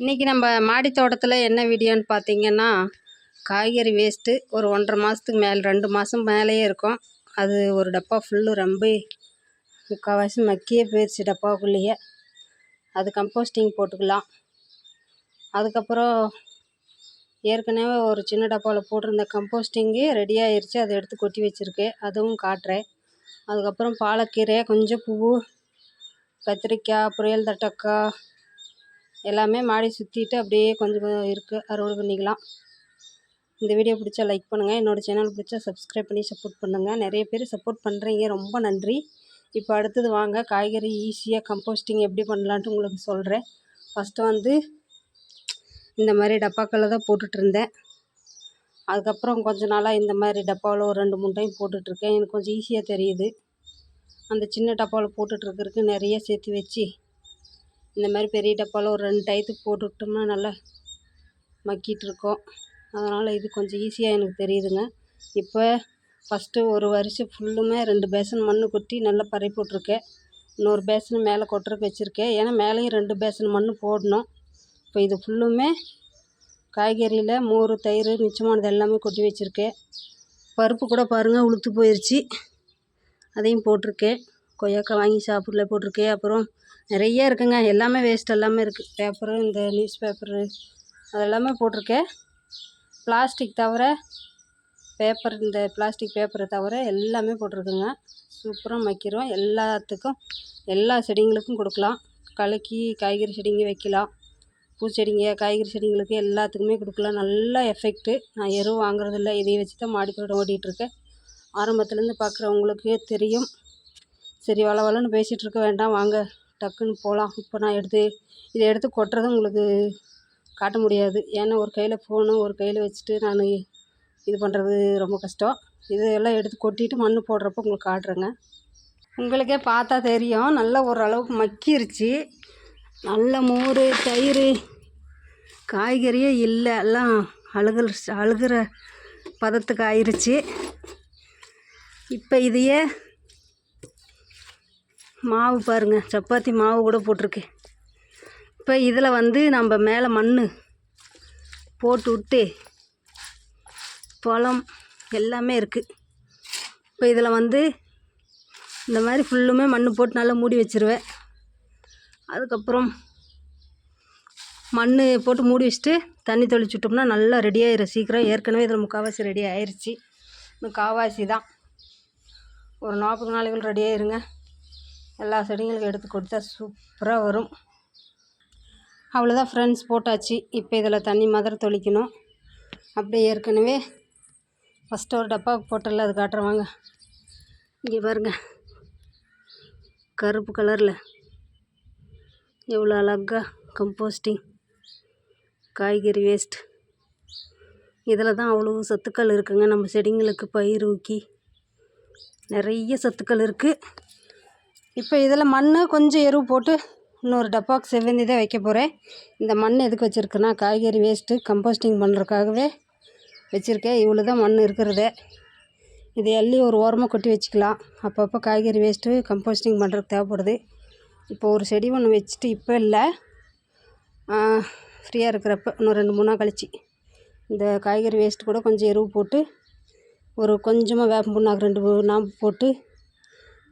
இன்றைக்கி நம்ம மாடி தோட்டத்தில் என்ன வீடியோன்னு பார்த்தீங்கன்னா காய்கறி வேஸ்ட்டு ஒரு ஒன்றரை மாதத்துக்கு மேலே ரெண்டு மாதம் மேலேயே இருக்கும். அது ஒரு டப்பா ஃபுல்லு ரொம்ப முக்கால்வாசி மக்கியே போயிடுச்சு டப்பாவுக்குள்ளேயே அது கம்போஸ்டிங் போட்டுக்கலாம். அதுக்கப்புறம் ஏற்கனவே ஒரு சின்ன டப்பாவில் போட்டிருந்த கம்போஸ்டிங்கு ரெடி ஆயிடுச்சு அதை எடுத்து கொட்டி வச்சுருக்கு. அதுவும் காட்டுறேன். அதுக்கப்புறம் பாலக்கீரை கொஞ்சம் பூ கத்திரிக்காய் புரியல் தட்டக்காய் எல்லாமே மாடி சுற்றிட்டு அப்படியே கொஞ்சம் கொஞ்சம் இருக்குது அறுவடை பண்ணிக்கலாம். இந்த வீடியோ பிடிச்சா லைக் பண்ணுங்கள் என்னோடய சேனல் பிடிச்சா சப்ஸ்கிரைப் பண்ணி சப்போர்ட் பண்ணுங்கள் நிறைய பேர் சப்போர்ட் பண்ணுறீங்க ரொம்ப நன்றி. இப்போ அடுத்தது வாங்க. காய்கறி ஈஸியாக கம்போஸ்டிங் எப்படி பண்ணலான்ட்டு உங்களுக்கு சொல்கிறேன் ஃபஸ்ட்டு வந்து இந்த மாதிரி டப்பாக்களில் தான் போட்டுட்ருந்தேன் அதுக்கப்புறம் கொஞ்ச நாளாக இந்த மாதிரி டப்பாவில் ஒரு ரெண்டு மூணு டைம் போட்டுட்ருக்கேன் எனக்கு கொஞ்சம் ஈஸியாக தெரியுது. அந்த சின்ன டப்பாவில் போட்டுட்ருக்கிறதுக்கு நிறைய சேர்த்து வச்சு இந்த மாதிரி பெரிய டப்பாவில் ஒரு ரெண்டு டயத்துக்கு போட்டுவிட்டோம்னா நல்லா மக்கிட்டுருக்கோம். அதனால் இது கொஞ்சம் ஈஸியாக எனக்கு தெரியுதுங்க. இப்போ ஃபஸ்ட்டு ஒரு வருஷம் ஃபுல்லுமே ரெண்டு பேசன் மண் கொட்டி நல்லா பரப்பி விட்ருக்கேன் இன்னொரு பேசன் மேலே கொட்டுறதுக்கு வச்சுருக்கேன். ஏன்னா மேலேயும் ரெண்டு பேசன் மண் போடணும். இப்போ இது ஃபுல்லுமே காய்கறியில் மோர் தயிர் மிச்சமானது எல்லாமே கொட்டி வச்சுருக்கேன். பருப்பு கூட பாருங்கள் உளுத்து போயிடுச்சு அதையும் போட்டிருக்கேன். கொய்யாக்காய் வாங்கி சாப்பிடல போட்டிருக்கேன். அப்புறம் நிறைய இருக்குங்க. எல்லாமே வேஸ்ட் எல்லாமே இருக்குது பேப்பரு இந்த நியூஸ் பேப்பரு அதெல்லாமே போட்டிருக்கேன். பிளாஸ்டிக் தவிர பேப்பர் இந்த பிளாஸ்டிக் பேப்பரை தவிர எல்லாமே போட்டிருக்குங்க. சூப்பராக வைக்கிறோம் எல்லாத்துக்கும் எல்லா செடிங்களுக்கும் கொடுக்கலாம். கலக்கி காய்கறி செடிங்க வைக்கலாம். பூச்செடிங்க காய்கறி செடிங்களுக்கு எல்லாத்துக்குமே கொடுக்கலாம். நல்ல எஃபெக்ட்டு நான் எருவு வாங்குறதில்ல. இதை வச்சு தான் மாடி தோட்டம் ஓட்டிகிட்ருக்கேன். ஆரம்பத்துலேருந்து பார்க்குறவங்களுக்கே தெரியும். சரி வள வளன்னு பேசிகிட்ருக்க வேண்டாம். வாங்க. டக்குன்னு போகலாம். இப்போ நான் எடுத்து இதை எடுத்து கொட்டுறதும் உங்களுக்கு காட்ட முடியாது. ஏன்னா ஒரு கையில் ஃபோனு ஒரு கையில் வச்சுட்டு நான் இது பண்ணுறது ரொம்ப கஷ்டம். இதெல்லாம் எடுத்து கொட்டிட்டு மண் போடுறப்ப உங்களுக்கு காட்டுறேங்க. உங்களுக்கே பார்த்தா தெரியும். நல்லா ஓரளவுக்கு மக்கிருச்சு. நல்ல மோர் தயிர் காய்கறியே இல்லை. எல்லாம் அழுகுற அழுகிற பதத்துக்கு ஆயிடுச்சு இப்போ இதையே மாவு பாருங்கள் சப்பாத்தி மாவு கூட போட்டிருக்கு. இப்போ இதில் வந்து நம்ம மேலே மண் போட்டு விட்டு பழம் எல்லாமே இருக்குது இப்போ இதில் வந்து இந்த மாதிரி ஃபுல்லுமே மண் போட்டு நல்லா மூடி வச்சிருவேன். அதுக்கப்புறம் மண் போட்டு மூடி வச்சுட்டு தண்ணி தெளிச்சுட்டோம்னா நல்லா ரெடி ஆயிடும் சீக்கிரம் ஏற்கனவே இதில் முக்கால்வாசி ரெடி ஆயிடுச்சு இன்னும் காவாசி தான். ஒரு நாற்பது நாளைகள் ரெடி ஆயிருங்க. எல்லா செடிங்களுக்கும் எடுத்து கொடுத்தா சூப்பராக வரும். அவ்வளோதான் ஃப்ரெண்ட்ஸ் போட்டாச்சு. இப்போ இதில் தண்ணி மாதிரி தொளிக்கணும். அப்படியே ஏற்கனவே ஃபஸ்ட்டு ஒரு டப்பா போட்டல அது காட்டுறவாங்க இங்கே பாருங்க. கருப்பு கலரில் எவ்வளோ அழகாக கம்போஸ்டிங் காய்கறி வேஸ்ட் இதில் தான் அவ்வளோ சத்துக்கள் இருக்குங்க. நம்ம செடிங்களுக்கு பயிர் ஊக்கி நிறைய சத்துக்கள் இருக்குது இப்போ இதில் மண் கொஞ்சம் எருவு போட்டு இன்னொரு டப்பாவுக்கு செவ்வந்தி தான் வைக்க போகிறேன். இந்த மண் எதுக்கு வச்சுருக்குன்னா காய்கறி வேஸ்ட்டு கம்போஸ்டிங் பண்ணுறதுக்காகவே வச்சுருக்கேன். இவ்வளோ தான் மண் இருக்கிறதே. இதை அள்ளி ஒரு ஓரமாக கொட்டி வச்சுக்கலாம். அப்பப்போ காய்கறி வேஸ்ட்டு கம்போஸ்டிங் பண்ணுறதுக்கு தேவைப்படுது. இப்போ ஒரு செடி ஒன்று வச்சுட்டு இப்போ இல்லை. ஃப்ரீயாக இருக்கிறப்ப இன்னும் ரெண்டு மூணு நாள் கழிச்சு இந்த காய்கறி வேஸ்ட்டு கூட கொஞ்சம் எருவு போட்டு ஒரு கொஞ்சமாக வேப்பம் புண்ணாக்கு ரெண்டு நாம்பு போட்டு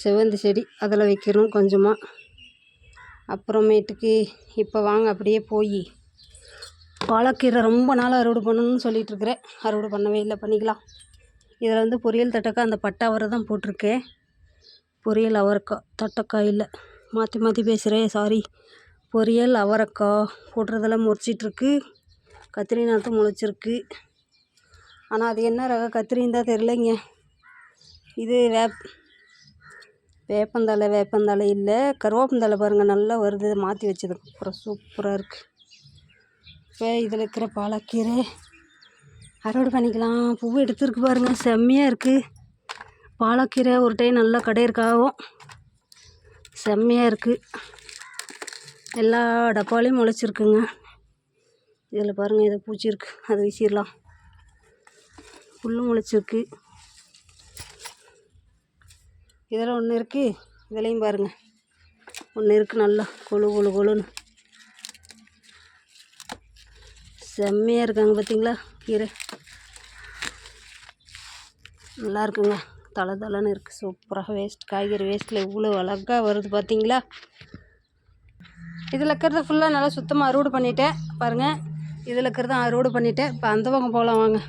செவ்வந்தி செடி அதில் வைக்கணும் கொஞ்சமாக அப்புறமேட்டுக்கு இப்போ வாங்க அப்படியே போய். வாழைக்கீரை ரொம்ப நாள் அறுவடை பண்ணணும்னு சொல்லிகிட்ருக்குறேன் அறுவடை பண்ணவே இல்லை பண்ணிக்கலாம். இதில் வந்து பொரியல் தட்டக்காய் அந்த பட்டை அவரை தான் போட்டிருக்கேன். பொரியல் அவரைக்காய் தட்டக்காய் இல்லை. மாற்றி மாற்றி பேசுகிறேன் சாரி பொரியல் அவரைக்காய் போடுறதெல்லாம் முறிச்சிட்ருக்கு. கத்திரி நாற்று முளைச்சிருக்கு. ஆனால் அது என்ன ரக கத்திரின்னு தான் தெரிலங்க இது வேப் வேப்பந்தழை வேப்பந்தழை இல்லை. கருவேப்பந்தழை பாருங்கள் நல்லா வருது. மாற்றி வச்சதுக்கு அப்புறம் சூப்பராக இருக்குது இப்போ இதில் இருக்கிற பாலக்கீரை. அறுவடை பண்ணிக்கலாம். பூ எடுத்துருக்கு பாருங்கள் செம்மையாக இருக்குது பாலக்கீரை ஒரு டைம் நல்லா கடையிருக்காகும் செம்மையாக இருக்குது எல்லா டப்பாலையும் முளைச்சிருக்குங்க. இதில் பாருங்கள் இதை பூச்சி இருக்குது அதை வீசிடலாம். புல்லும் முளைச்சிருக்கு. இதில் ஒன்று இருக்குது இதுலேயும் பாருங்கள் ஒன்று இருக்குது நல்லா. கொழு கொழு கொழுன்னு. செம்மையாக இருக்காங்க பார்த்தீங்களா கீரை. நல்லா இருக்குங்க. தலை தலைன்னு இருக்குது சூப்பராக வேஸ்ட் காய்கறி வேஸ்ட்டில் இவ்வளோ அழகாக வருது பார்த்தீங்களா இதில் இருக்கிறத ஃபுல்லாக நல்லா சுத்தமாக அறுவடை பண்ணிட்டேன். பாருங்கள் இதில் இருக்கிறத அறுவடை பண்ணிட்டேன். இப்போ அந்த பக்கம் போகலாம் வாங்க.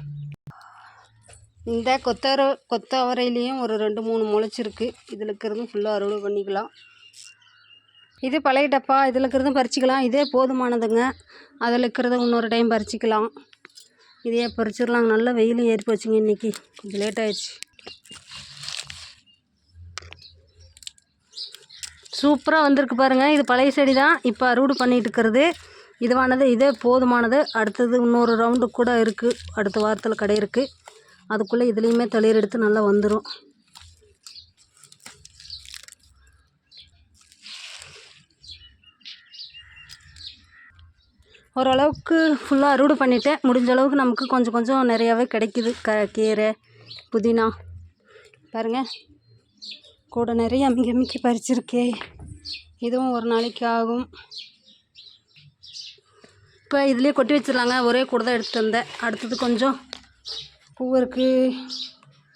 இந்த கொத்தவர கொத்தவரையிலையும் ஒரு ரெண்டு மூணு முளைச்சிருக்கு. இதில் இருக்கிறதும் ஃபுல்லாக அறுவடை பண்ணிக்கலாம். இது பழைய டப்பா. இதில் இருக்கிறதும் பறிச்சிக்கலாம். இதே போதுமானதுங்க. அதில் இருக்கிறத இன்னொரு டைம் பறிச்சிக்கலாம். இதையே பறிச்சிடலாம். நல்லா வெயில் ஏறி போச்சுங்க இன்றைக்கி கொஞ்சம் லேட் ஆயிடுச்சு. சூப்பராக வந்திருக்கு பாருங்கள் இது பழைய செடி தான். இப்போ அறுவடை பண்ணிகிட்டு இருக்கிறது. இதுவானது இதே போதுமானது. அடுத்தது இன்னொரு ரவுண்டு கூட இருக்குது அடுத்த வாரத்தில் கடை இருக்குது அதுக்குள்ளே இதுலேயுமே தளிர் எடுத்து நல்லா வந்துடும் ஓரளவுக்கு ஃபுல்லாக அறுவடை பண்ணிவிட்டேன் முடிஞ்ச அளவுக்கு நமக்கு கொஞ்சம் கொஞ்சம் நிறையாவே கிடைக்கிது. க கீரை புதினா. பாருங்க. கூட நிறைய அமைக்க அமுக்கி பறிச்சிருக்கே. இதுவும் ஒரு நாளைக்கு ஆகும். இப்போ இதுலேயே கொட்டி வச்சிடலாங்க. ஒரே கூட தான் எடுத்து வந்தேன். அடுத்தது கொஞ்சம் பூ இருக்குது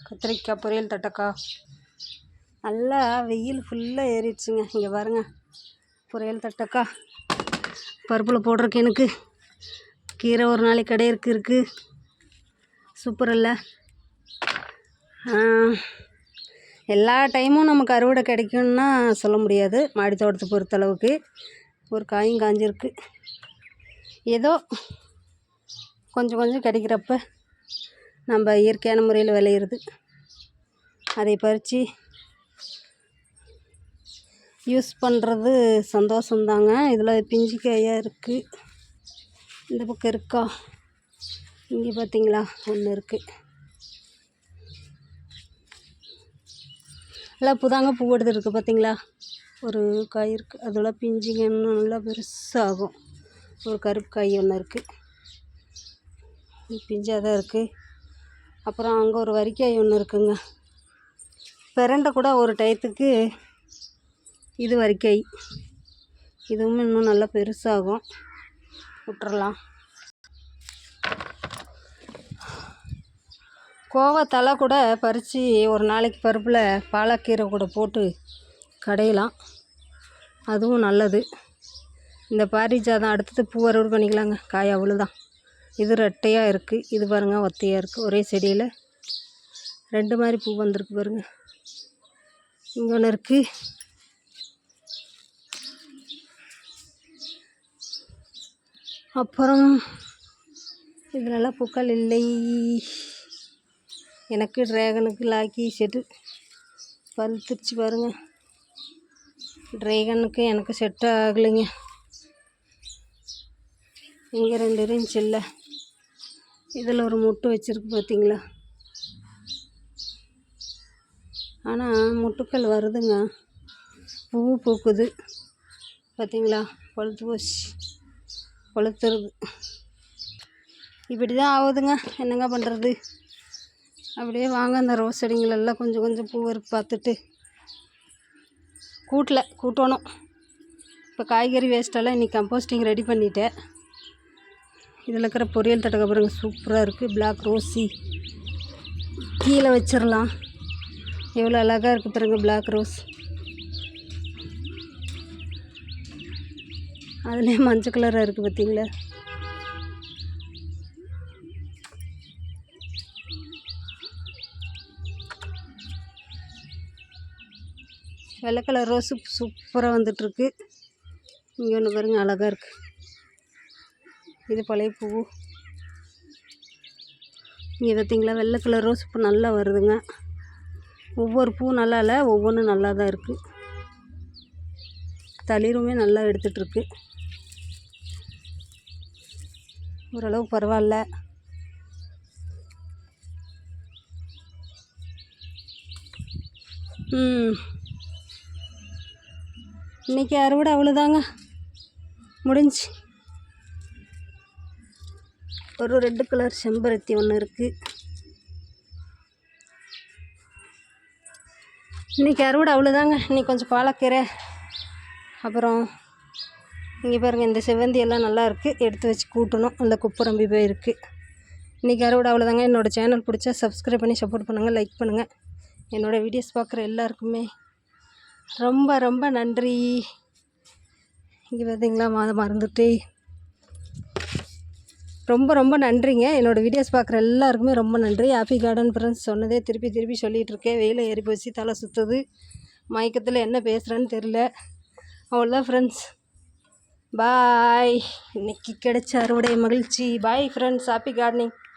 கத்திரிக்காய் பொரியல் தட்டக்காய். நல்லா வெயில் ஃபுல்லாக ஏறிடுச்சுங்க. இங்கே பாருங்க. பொரியல் தட்டக்காய். பருப்பில் போடுறக்கு எனக்கு. கீரை ஒரு நாளைக்கு கடை இருக்கு இருக்குது சூப்பர் இல்லை எல்லா டைமும் நமக்கு அறுவடை கிடைக்கும்னா சொல்ல முடியாது. மாடி தோட்டத்தை பொறுத்தளவுக்கு ஒரு காயும் காஞ்சிருக்கு. ஏதோ கொஞ்சம் கொஞ்சம் கிடைக்கிறப்ப நம்ம இயற்கையான முறையில் விளையிறது. அதை பறித்து யூஸ் பண்ணுறது சந்தோஷந்தாங்க இதில் பிஞ்சு காயாக இருக்குது இந்த பக்கம் இருக்கா? இங்கே பார்த்தீங்களா? ஒன்று இருக்குது நல்லா புதாங்க பூ எடுத்துருக்கு பார்த்தீங்களா? ஒரு காய் இருக்குது அதெல்லாம் பிஞ்சுங்க இன்னும் நல்லா பெருசாகும். ஒரு கருப்பு காய் ஒன்று இருக்குது பிஞ்சாக தான் இருக்குது அப்புறம் அங்கே ஒரு வரிக்காய் ஒன்று இருக்குங்க. பிரண்டை கூட ஒரு டயத்துக்கு இது வரிக்காய் இதுவும் இன்னும் நல்லா பெருசாகும். விட்டுறலாம். கோவத்தலை கூட பறித்து ஒரு நாளைக்கு பருப்பில் பாலக்கீரை கூட போட்டு கடையலாம். அதுவும் நல்லது. இந்த பாரிஜாதம் அடுத்தது பூ அறுவடை பண்ணிக்கலாங்க. காய் அவ்வளோதான் இது ரெட்டையாக இருக்குது இது பாருங்கள் ஒத்தையாக இருக்குது ஒரே செடியில் ரெண்டு மாதிரி பூ வந்திருக்கு பாருங்கள் இங்கே ஒன்று இருக்குது அப்புறம் இதிலெல்லாம் பூக்கள் இல்லை. எனக்கு ட்ராகனுக்கு லாக்கி செட்டு பழுத்துருச்சு பாருங்கள் ட்ரேகனுக்கு எனக்கு செட் ஆகலைங்க. இங்கே ரெண்டு இருந்துச்சு இல்லை. இதில் ஒரு முட்டு வச்சுருக்கு பார்த்தீங்களா? ஆனால் முட்டுக்கள் வருதுங்க. பூ பூக்குது. பார்த்தீங்களா? பழுத்து போச்சு. பழுத்துருது. இப்படி தான் ஆகுதுங்க. என்னங்க பண்ணுறது அப்படியே வாங்க அந்த ரோஸ் செடிங்களெல்லாம் கொஞ்சம் கொஞ்சம் பூ இருக்கு பார்த்துட்டு. கூட்டில் கூட்டணும். இப்போ காய்கறி வேஸ்ட்டெல்லாம் இன்றைக்கி கம்போஸ்டிங் ரெடி பண்ணிட்டேன். இதில் இருக்கிற பொரியல் தட்டக்க பாருங்க சூப்பராக இருக்குது பிளாக் ரோஸி கீழே வச்சிடலாம். எவ்வளோ அழகாக இருக்குது பாருங்க பிளாக் ரோஸ் அதுலேயே மஞ்சள் கலராக இருக்குது பார்த்தீங்களா? வெள்ளை கலர் ரோஸு சூப்பராக வந்துட்டுருக்கு. இங்கே ஒன்று பாருங்கள் அழகாக இருக்குது இது பழைய பூ. இங்கே பார்த்தீங்களா? வெள்ளை கலர் ரோஸ் இப்போ நல்லா வருதுங்க. ஒவ்வொரு பூ நல்லா இல்லை ஒவ்வொன்றும் நல்லா தான் இருக்குது தளிருமே நல்லா எடுத்துகிட்ருக்கு ஓரளவு பரவாயில்ல. இன்னைக்கு இன்றைக்கி அறுவடை அவ்வளோதாங்க முடிஞ்சு. ஒரு ரெட்டு கலர் செம்பருத்தி ஒன்று இருக்குது இன்றைக்கி அறுவடை அவ்வளோதாங்க இன்னைக்கு கொஞ்சம் பாலக்கீரை அப்புறம் இங்கே பாருங்கள் இந்த செவ்வந்தி எல்லாம் நல்லா இருக்குது எடுத்து வச்சு கூட்டணும். அந்த குப்பை ரொம்பி இருக்குது இன்றைக்கி அறுவடை அவ்வளோதாங்க என்னோடய சேனல் பிடிச்சா சப்ஸ்கிரைப் பண்ணி சப்போர்ட் பண்ணுங்கள் லைக் பண்ணுங்கள் என்னோடய வீடியோஸ் பார்க்குற எல்லாருக்குமே ரொம்ப ரொம்ப நன்றி. இங்கே பார்த்தீங்களா மாதம் மறந்துட்டு. ரொம்ப ரொம்ப நன்றிங்க. என்னோடய வீடியோஸ் பார்க்குற எல்லாருக்குமே ரொம்ப நன்றி. ஹாப்பி கார்டன் ஃப்ரெண்ட்ஸ் சொன்னதே திருப்பி திருப்பி சொல்லிகிட்டு இருக்கேன். வெயில் ஏறி போச்சு தலை சுற்றுது மயக்கத்தில் என்ன பேசுகிறேன்னு தெரில அவ்வளோதான் ஃப்ரெண்ட்ஸ் பாய் இன்னைக்கு கிடைச்ச அறுவடை மகிழ்ச்சி. Bye friends happy gardening